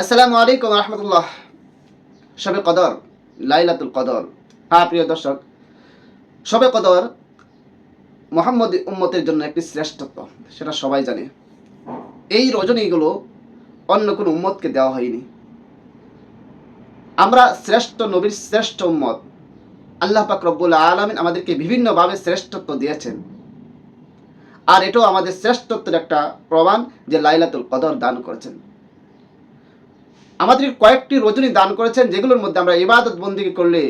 আসসালামু আলাইকুম রহমতুল্লাহ। সবে কদর, লাইলাতুল কদর। হ্যাঁ প্রিয় দর্শক সবে কদর মোহাম্মদ উম্মতের জন্য একটি শ্রেষ্ঠত্ব, সেটা সবাই জানে। এই রজনীগুলো অন্য কোনো উম্মতকে দেওয়া হয়নি। আমরা শ্রেষ্ঠ নবীর শ্রেষ্ঠ উম্মত। আল্লাহ পাক রব্বুল আলমিন আমাদেরকে বিভিন্নভাবে শ্রেষ্ঠত্ব দিয়েছেন। আর এটাও আমাদের শ্রেষ্ঠত্বের একটা প্রমাণ যে লাইলাতুল কদর দান করেছেন। আমাদের কয়েকটি রজনী দান করেছেন, যেগুলোর মধ্যে আমরা ইবাদত বন্দি করলে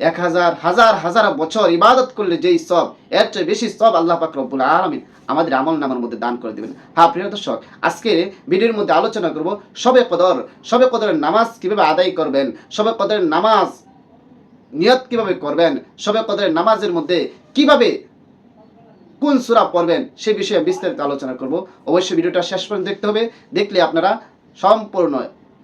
এক হাজার হাজার হাজার বছর ইবাদত করলে যেই সব, এর চেয়ে বেশি সব আল্লাহ পাক রব্বুল আলমিন আমাদের আমল নামার মধ্যে দান করে দেবেন। হ্যাঁ প্রিয় দর্শক, আজকে ভিডিওর মধ্যে আলোচনা করব সবে কদর। সবে কদরের নামাজ কীভাবে আদায় করবেন? সবে কদরের নামাজ নিয়ত কীভাবে করবেন? সবে কদরের নামাজের মধ্যে কীভাবে কোন সুরা পড়বেন? সে বিষয়ে বিস্তারিত আলোচনা করব। অবশ্যই ভিডিওটা শেষ পর্যন্ত দেখতে হবে। দেখলে আপনারা সম্পূর্ণ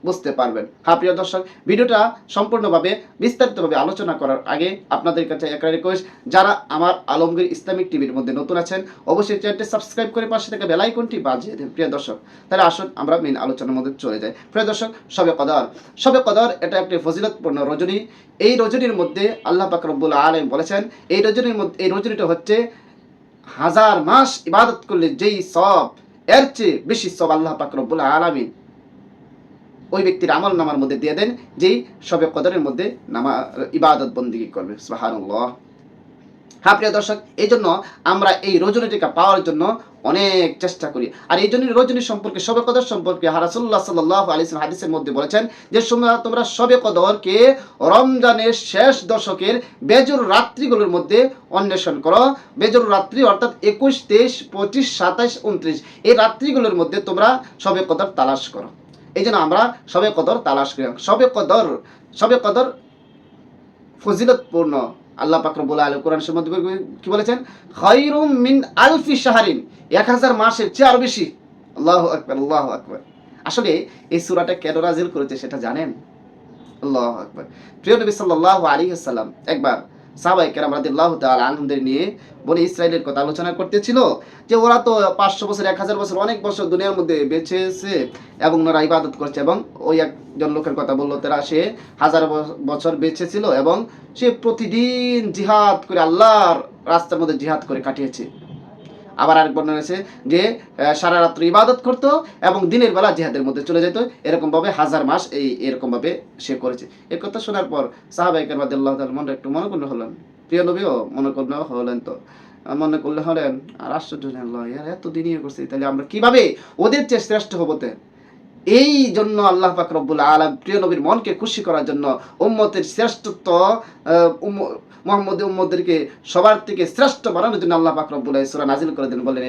বুঝতে পারবেন। হ্যাঁ প্রিয় দর্শক, ভিডিওটা সম্পূর্ণভাবে বিস্তারিতভাবে আলোচনা করার আগে আপনাদের কাছে একটা রিকোয়েস্ট যারা আমার আলমগীর ইসলামিক টিভির মধ্যে নতুন আছেন, অবশ্যই চ্যানেলটি সাবস্ক্রাইব করে পাশে থেকে বেল আইকনটি বাজিয়ে দেন প্রিয় দর্শক, তাহলে আসুন আমরা মেন আলোচনার মধ্যে চলে যাই। প্রিয় দর্শক সবে কদর। সবে কদর, এটা একটি ফজিলতপূর্ণ রজনী। এই রজনীর মধ্যে আল্লাহ পাক রব্বুল আলম বলেছেন, এই রজনীর মধ্যে, এই রজনীটা হচ্ছে হাজার মাস ইবাদত করলে যেই সব, এর চেয়ে বেশি সব আল্লাহ পাক রব্বুল আলামিন ওই ব্যক্তির আমল নামার মধ্যে দিয়ে দেন, যেই সবে কদরের মধ্যে নামা, ইবাদত বন্দিগি করবে। সুবহানাল্লাহ। হ্যাঁ প্রিয় দর্শক এই জন্য আমরা এই রজনীটিকা পাওয়ার জন্য অনেক চেষ্টা করি। আর এই জন্য রজনী সম্পর্কে, সবে কদর সম্পর্কে হারাসুল্লাহ সাল্লাহ আলিসাম হাদিসের মধ্যে বলেছেন যে সময় তোমরা সবে কদরকে রমজানের শেষ দশকের বেজর রাত্রিগুলোর মধ্যে অন্বেষণ করো। বেজর রাত্রি অর্থাৎ একুশ, তেইশ, পঁচিশ, সাতাইশ উনত্রিশ এই রাত্রিগুলোর মধ্যে তোমরা সবে কদর তালাশ করো। এই জন্য আমরা সবে কদর তালাশ করি। সবে কদর সবে কদর ফজিলতপূর্ণ। আল্লাহ পাক রব্বুল আলামিন কোরআন কি বলেছেন? খায়রুম মিন আলফি শাহরিন, এক হাজার মাসের চেয়ে আরও বেশি। আল্লাহু আকবর আল্লাহু আকবর। আসলে এই সূরাটা কেন নাজিল করেছে সেটা জানেন? আল্লাহু আকবার। প্রিয় নবী সাল্লাল্লাহু আলাইহি ওয়াসাল্লাম, একবার সাহাবাই কেরাম রাদিল্লাহ তাল আনন্দের নিয়ে বনে ইসরায়েলের কথা আলোচনা করতেছিল যে ওরা তো পাঁচশো বছর, এক হাজার বছর, অনেক বছর দুনিয়ার মধ্যে বেঁচেছে এবং ওরা ইবাদত করছে এবং ওই একজন লোকের কথা বলল, তারা সে হাজার বছর বেঁচেছিল এবং সে প্রতিদিন জিহাদ করে আল্লাহর রাস্তার মধ্যে জিহাদ করে কাটিয়েছে। আবার আরেক বর্ণনা আছে যে সারা রাত্র ইবাদত করতো এবং দিনের বেলা জিহাদের মধ্যে চলে যেত। এরকম ভাবে হাজার মাস এই এরকম ভাবে সে করেছে। এই কথা শোনার পর সাহাবাইকার মাদ আল্লাহ মনে একটু মনে করলে, হলেন, প্রিয় নবীও করলে, হলেন তো। মনে করলে, হলেন, আর আশ্চর্য আল্লাহ ইয়ার এত দিন ইয়ে করছে, তাহলে আমরা কীভাবে ওদের চেয়ে শ্রেষ্ঠ হবতে এই জন্য আল্লাহ পাক রব্বুল আলম প্রিয় নবীর মনকে খুশি করার জন্য উম্মতের শ্রেষ্ঠত্ব মোহাম্মদ উম্মদেরকে সবার থেকে শ্রেষ্ঠ বানানোর জন্য আল্লাহ পাক রব্বুল ইসরা নাজিল করে দেন বলেন।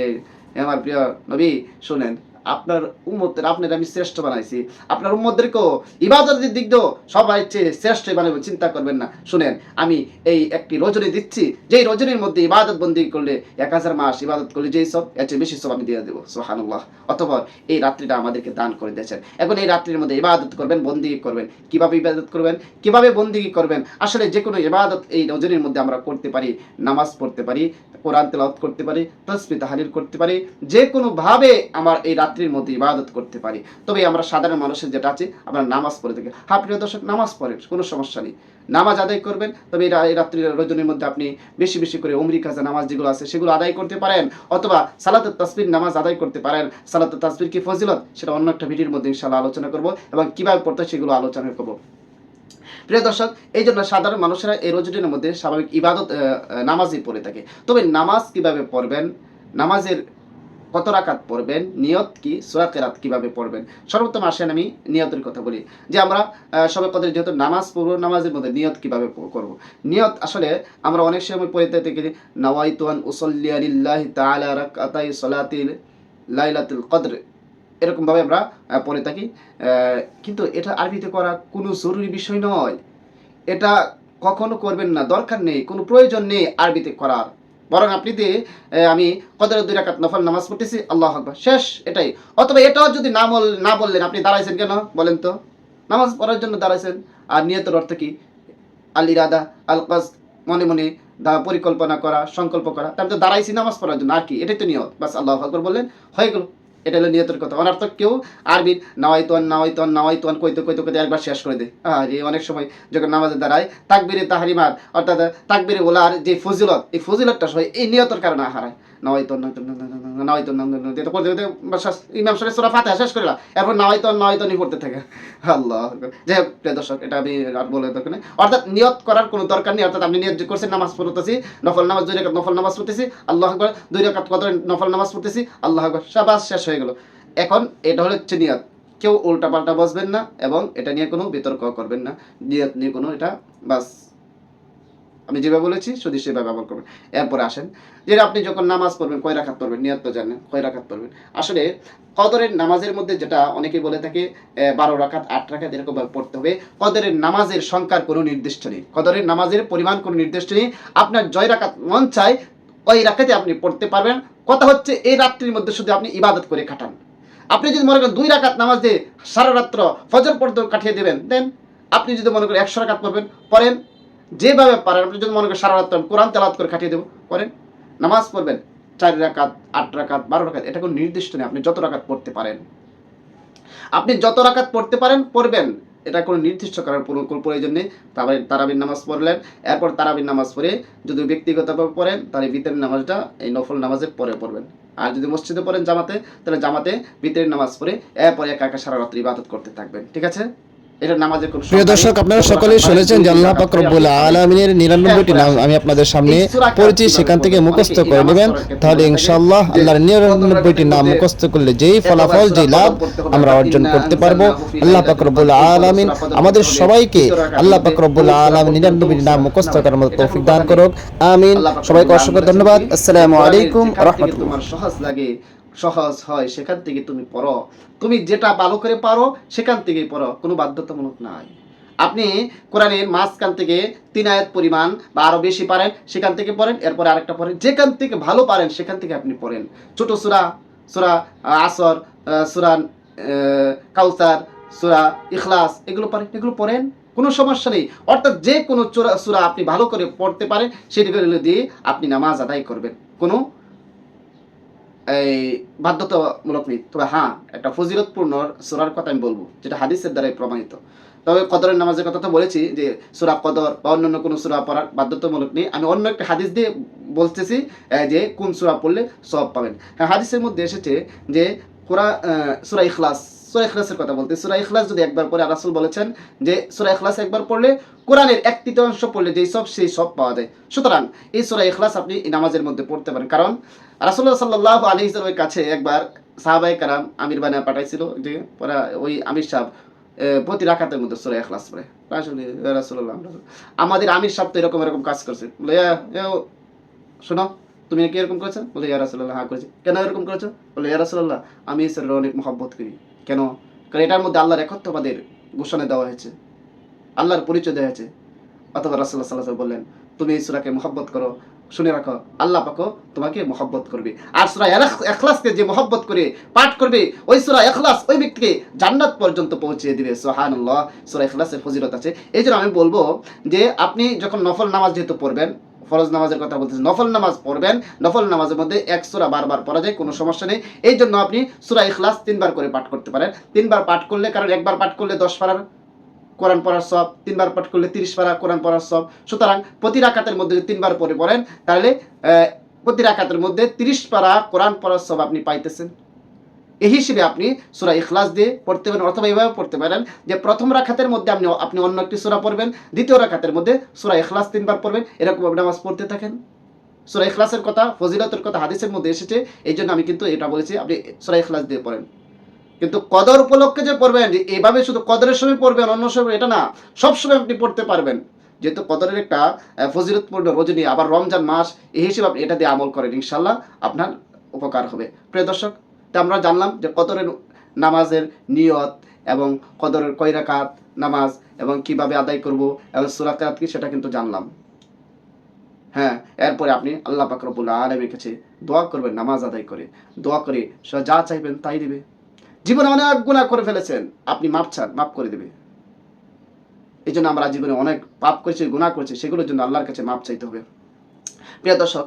আমার প্রিয় নবী, শুনেন। আপনার উম্মতের আপনার আমি শ্রেষ্ঠ বানাইছি। আপনার উম্মদেরকেও ইবাদতের দিক দিয়েও সবাই চেয়ে শ্রেষ্ঠ বানাবেন চিন্তা করবেন না। শুনেন, আমি এই একটি রজনী দিচ্ছি। যেই রজনীর মধ্যে ইবাদত বন্দি করলে এক হাজার মাস ইবাদত করলে যেই সব, এর চেয়ে বেশি সব আমি দিয়ে দেবো। সোহানুল্লাহ অতপর এই রাত্রিটা আমাদেরকে দান করে দিয়েছেন। এখন এই রাত্রির মধ্যে ইবাদত করবেন, বন্দি করবেন। কীভাবে ইবাদত করবেন? কীভাবে বন্দি করবেন? আসলে যে কোনো ইবাদত এই রজনীর মধ্যে আমরা করতে পারি। নামাজ পড়তে পারি, কোরআন তেলাওয়াত করতে পারি তসবি তাহারির করতে পারি। যে কোনো ভাবে আমার এই রাত্রির মধ্যে ইবাদত করতে পারি। তবে আমরা সাধারণ মানুষের যেটা আছে, আমরা নামাজ পড়ে থাকি। হ্যাঁ প্রিয় দর্শক, নামাজ পড়েন, কোনো সমস্যা নেই। নামাজ আদায় করবেন, তবে এই রা- এই রজনীর মধ্যে আপনি বেশি বেশি করে অমরি কাজা নামাজ যেগুলো আছে, সেগুলো আদায় করতে পারেন। অথবা সালাতুত তাসবির নামাজ আদায় করতে পারেন। সালাতুত তাসবির কি ফজিলত? সেটা অন্য একটা ভিডিওর মধ্যে ইনশাআল্লাহ আলোচনা করব এবং কীভাবে পড়তে সেগুলো আলোচনা করব। প্রিয় দর্শক, এই জন্য সাধারণ মানুষেরা এই রজনীর মধ্যে স্বাভাবিক ইবাদত নামাজই পড়ে থাকে। তবে নামাজ কীভাবে পড়বেন? নামাজের কত রাকাত পড়বেন? নিয়ত কি? সুরা কেরাত কীভাবে পড়বেন? সর্বোত্তম আসেন আমি নিয়তের কথা বলি। যে আমরা সবে কদের যেহেতু নামাজ পড়ব, নামাজের মধ্যে নিয়ত কীভাবে করব? নিয়ত আসলে আমরা অনেক সময় পড়ে থাকি নওয়াইতুয়ান উসল্লি আলিল্লাহি রাকাতাই সলাতিল লাইলাতুল কদর। এরকমভাবে আমরা পড়ে থাকি। কিন্তু এটা আরবিতে করা কোনো জরুরি বিষয় নয়। এটা কখনো করবেন না। দরকার নেই। কোনো প্রয়োজন নেই আরবিতে করার। বরং আপনি দিয়ে আমি কদরের দুই রাকাত নফল নামাজ পড়তেছি, আল্লাহ আকবার। শেষ, এটাই। অথবা এটাও যদি না বল, না বললেন, আপনি দাঁড়াইছেন কেন? বলেন তো। নামাজ পড়ার জন্য দাঁড়াইছেন। আর নিয়তের অর্থ কি? আল ইরাদা, আল কাজ মনে মনে পরিকল্পনা করা, সংকল্প করা। তাহলে তো দাঁড়াইছি নামাজ পড়ার জন্য। আর কি? এটাই তো নিয়ত। বাস আল্লাহ আকবর বললেন। হয়ে গেল। এটা হলো নিয়তের কথা। অনার্থক কেউ আরবি নাওয়াইতোয়ান নাওয়াইতোয়ান নাওয়াইতোয়ান, কইতে কইতে কইতে একবার শেষ করে দেয়। এই অনেক সময় যখন নামাজে দাঁড়ায়, তাকবিরে তাহারিমার অর্থাৎ তাকবিরে ওলার যে ফজিলত, এই ফজিলতটা সবাই এই নিয়তের কারণে হারায়। নাওয়াইতোয়ান নাওয়াইতোয়ান এটা পড়তে থাকে। আল্লাহ প্রিয় দর্শক, এটা আমি আর বলে দরকার নেই। অর্থাৎ নিয়ত করার কোনো দরকার নেই। অর্থাৎ আপনি নিয়ত করছেন, নামাজ পড়তেছি, নফল নামাজ, দুই নফল নামাজ পড়তেছি, আল্লাহ আকবর, দুই কত নফল নামাজ পড়তেছি, আল্লাহ আকবর, সাবাস শেষ হয়ে গেল। এখন এটা হলো হচ্ছে নিয়ত। কেউ উল্টা পাল্টা বসবেন না এবং এটা নিয়ে কোনো বিতর্ক করবেন না। নিয়ত নিয়ে কোনো এটা বাস আমি যেভাবে বলেছি শুধু সেভাবে ব্যবহার করবেন। এরপরে আসেন যে আপনি যখন নামাজ পড়বেন, কয় রাখাত পড়বেন, নিয়ত জানেন, কয় রাখাত পড়বেন। আসলে কদরের নামাজের মধ্যে যেটা অনেকে বলে থাকে বারো রাখাত আট রাখাত এরকম ভাবে পড়তে হবে। কদরের নামাজের সংখ্যার কোনো নির্দিষ্ট নেই। কদরের নামাজের পরিমাণ কোনো নির্দিষ্ট নেই। আপনার জয় রাখাত মন চায়, ওই রাখাতে আপনি পড়তে পারবেন। কথা হচ্ছে, এই রাত্রির মধ্যে শুধু আপনি ইবাদত করে কাটান। আপনি যদি মনে করেন দুই রাকাত নামাজ দিয়ে সারা রাত্র ফজর পর্যন্ত কাটিয়ে দেবেন, দেন। আপনি যদি মনে করেন একশো রাকাত পড়বেন, পড়েন। যেভাবে পারেন, আপনি যদি মনে করেন সারা আমি কোরআন তেলাত করে কাটিয়ে দেবো পড়েন নামাজ পড়বেন, চার রাকাত, আট রাকাত, বারো রাকাত, এটা কোনো নির্দিষ্ট নেই, আপনি যত রাকাত পড়তে পারেন। আপনি যত রাকাত পড়তে পারেন, পড়বেন। এটা কোনো নির্দিষ্ট করার কোনো কোনো প্রয়োজন নেই। তারপরে তারাবির নামাজ পড়লেন, এরপর তারাবির নামাজ পড়ে যদি ব্যক্তিগতভাবে পড়েন, তাহলে ভিতরের নামাজটা এই নফল নামাজের পরে পড়বেন। আর যদি মসজিদে পড়েন জামাতে, তাহলে জামাতে ভিতরের নামাজ পড়ে, এরপরে একা একা সারা রাত্রি ইবাদত করতে থাকবেন, ঠিক আছে? প্রিয় দর্শক আপনারা সকলেই শুনেছেন যে আল্লাহ পাক রব্বুল আলামিনের নিরানব্বইটি নাম আমি আপনাদের সামনে পড়েছি সেখান থেকে মুখস্থ করে নেবেন। তাহলে ইনশাআল্লাহ আল্লাহর নিরানব্বইটি নাম মুখস্থ করলে যেই ফলাফল যেই লাভ আমরা অর্জন করতে পারব আল্লাহ পাক রব্বুল আলামিন আমাদের সবাইকে আল্লাহ পাক রব্বুল আলামিন নিরানব্বইটি নাম মুখস্থ করার মতো তৌফিক দান করুক। আমিন। সবাইকে অসংখ্য ধন্যবাদ। আসসালামু আলাইকুম রহমতুল্লাহ। সহজ লাগে সহজ হয়, সেখান থেকে তুমি পড়ো। তুমি যেটা ভালো করে পারো, সেখান থেকেই পড়ো। কোনো বাধ্যতামূলক নাই। আপনি কোরআনের মাঝখান থেকে তিন আয়াত পরিমাণ বা আরও বেশি পারেন, সেখান থেকে পড়েন, এরপরে আরেকটা পড়েন। যেখান থেকে ভালো পারেন, সেখান থেকে আপনি পড়েন। ছোট সুরা সুরা আসর সুরা কাউসার, সুরা, ইখলাস, এগুলো পারেন এগুলো পড়েন। কোনো সমস্যা নেই। অর্থাৎ যে কোনো চোরা সুরা আপনি ভালো করে পড়তে পারেন সেটিগুলো দিয়ে আপনি নামাজ আদায় করবেন। কোনো এই বাধ্যতামূলক নেই। তবে হ্যাঁ একটা ফজিলতপূর্ণ সুরার কথা আমি বলব, যেটা হাদিসের দ্বারাই প্রমাণিত। তবে কদরের নামাজের কথা তো বলেছি যে সুরা কদর বা অন্য কোনো সুরা পড়ার বাধ্যতামূলক নেই। আমি অন্য একটা হাদিস দিয়ে বলতেছি যে কোন সুরা পড়লে সব পাবেন। হ্যাঁ হাদিসের মধ্যে এসেছে যে কোরা সুরা ইখলাস সুরা ইখলাসের কথা বলতে সুরা ইখলাস যদি একবার পড়ে রাসুল বলেছেন যে সুরা ইখলাস একবার পড়লে কোরআনের এক তৃতীয়াংশ পড়লে যেই সব সেই সব পাওয়া যায়। সুতরাং এই সুরা ইখলাস আপনি নামাজের মধ্যে পড়তে পারেন। কারণ রাসুল্লাহ সাল্লাহ আলী ইসলামের কাছে একবার সাহাবাই কারাম আমির বানা পাঠাইছিল যে ওরা ওই আমির সাহেব প্রতি রাখাতের মধ্যে সুরা পড়ে। রাসুল্লাহ আমাদের আমির সাহেব তো এরকম এরকম কাজ করছে। বলে "এ, এ, ও, শোনো তুমি কি এরকম করেছ? বলে ইয়া রাসুল্লাহ হ্যাঁ করেছি। কেন এরকম করেছ? বলে ইয়ারাসুল্লাহ আমি ঈশ্বরের অনেক মহব্বত করি। কেন? কারণ এটার মধ্যে আল্লাহর একত্ববাদের ঘোষণা দেওয়া হয়েছে। আল্লাহর পরিচয় দেওয়া হয়েছে। অথবা রাসুল্লাহ সাল্লাহ বললেন, তুমি এই সুরাকে মহব্বত করো, শুনে রাখো, আল্লাহ পাকো তোমাকে মহব্বত করবে। আর সুরা এখ- এখলাসকে যে মহব্বত করে পাঠ করবে, ওই সুরা এখলাস ওই ব্যক্তিকে জান্নাত পর্যন্ত পৌঁছে দিবে। সোহানুল্লাহ সুরা এখলাসের ফজিলত আছে। এই জন্য আমি বলব যে, আপনি যখন নফল নামাজ যেহেতু পড়বেন ফরজ নামাজের কথা বলতেছি নফল নামাজ পড়বেন, নফল নামাজের মধ্যে এক সুরা বারবার পড়া যায়, কোনো সমস্যা নেই। এই জন্য আপনি সুরা ইখলাস তিনবার করে পাঠ করতে পারেন। তিনবার পাঠ করলে, কারণ একবার পাঠ করলে দশ পারার কোরআন পড়ার সব, তিনবার পাঠ করলে তিরিশ পারা কোরআন পড়ার সব। সুতরাং প্রতি রাকাতের মধ্যে যদি তিনবার পরে পড়েন, তাহলে প্রতি রাকাতের মধ্যে তিরিশ পারা কোরআন পড়ার সব আপনি পাইতেছেন। এই হিসেবে আপনি সুরা ইখলাস দিয়ে পড়তে পারেন অথবা এইভাবে পড়তে পারেন যে প্রথম রাখাতের মধ্যে আপনি আপনি অন্য একটি সুরা পড়বেন, দ্বিতীয় রাখাতের মধ্যে সুরা ইখলাস তিনবার পড়বেন, এরকম আপনি নামাজ পড়তে থাকেন। সুরা ইখলাসের কথা, ফজিলতের কথা, হাদিসের মধ্যে এসেছে, এই জন্য আমি কিন্তু এটা বলেছি, আপনি সুরা ইখলাস দিয়ে পড়েন। কিন্তু কদর উপলক্ষে যে পড়বেন, যে এভাবে শুধু কদরের সময় পড়বেন, অন্য সময় এটা না সবসময় আপনি পড়তে পারবেন। যেহেতু কদরের একটা ফজিলতপূর্ণ রজনী আবার রমজান মাস, এই হিসেবে আপনি এটা দিয়ে আমল করেন ইনশাল্লাহ আপনার উপকার হবে। প্রিয় দর্শক তা আমরা জানলাম যে কদরের নামাজের নিয়ত এবং কদরের কয় রাকাত নামাজ এবং কীভাবে আদায় করব এবং সুরাতে কি সেটা কিন্তু জানলাম। হ্যাঁ এরপরে আপনি আল্লাহ পাকরবুল্লাহ আলমের কাছে দোয়া করবেন, নামাজ আদায় করে। দোয়া করে সে যা চাইবেন তাই দিবে। জীবনে অনেক গুণা করে ফেলেছেন, আপনি মাপ চান, মাফ করে দেবে। এই জন্য আমরা জীবনে অনেক পাপ করেছি গুণা করেছি, সেগুলোর জন্য আল্লাহর কাছে মাপ চাইতে হবে। প্রিয় দর্শক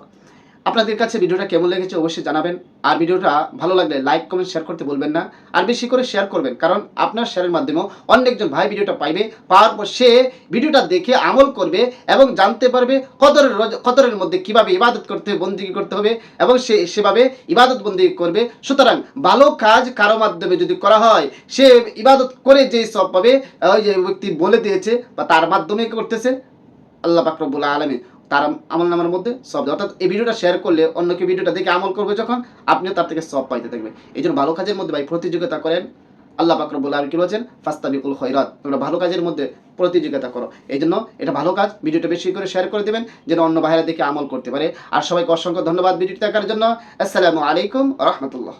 আপনাদের কাছে ভিডিওটা কেমন লেগেছে অবশ্যই জানাবেন। আর ভিডিওটা ভালো লাগলে লাইক কমেন্ট শেয়ার করতে বলবেন না। আর বেশি করে শেয়ার করবেন, কারণ আপনার শেয়ারের মাধ্যমেও অনেকজন ভাই ভিডিওটা পাইবে, পাওয়ার পর সে ভিডিওটা দেখে আমল করবে এবং জানতে পারবে কদরের কদরের মধ্যে কীভাবে ইবাদত করতে হবে, বন্দিগি করতে হবে এবং সে সেভাবে ইবাদত বন্দি করবে। সুতরাং ভালো কাজ কারও মাধ্যমে যদি করা হয়, সে ইবাদত করে যেই সব পাবে, ওই যে ব্যক্তি বলে দিয়েছে বা তার মাধ্যমে করতেছে, আল্লাহ পাকরবুল্লাহ আলমী তার আমল নামার মধ্যে সব অর্থাৎ এই ভিডিওটা শেয়ার করলে অন্য অন্যকে ভিডিওটা দেখে আমল করবে যখন, আপনিও তার থেকে সব পাইতে থাকবে এই জন্য ভালো কাজের মধ্যে ভাই প্রতিযোগিতা করেন। আল্লাহ পাকরবুল্লাহ আলমী কি বলছেন? ফাস্তাবিকুল খৈরাত তোমরা ভালো কাজের মধ্যে প্রতিযোগিতা করো। এই জন্য এটা ভালো কাজ। ভিডিওটা বেশি করে শেয়ার করে দেবেন, যেন অন্য ভাইরা দেখে আমল করতে পারে। আর সবাইকে অসংখ্য ধন্যবাদ ভিডিওটি দেখার জন্য। আসসালামু আলাইকুম রহমতুল্লাহ।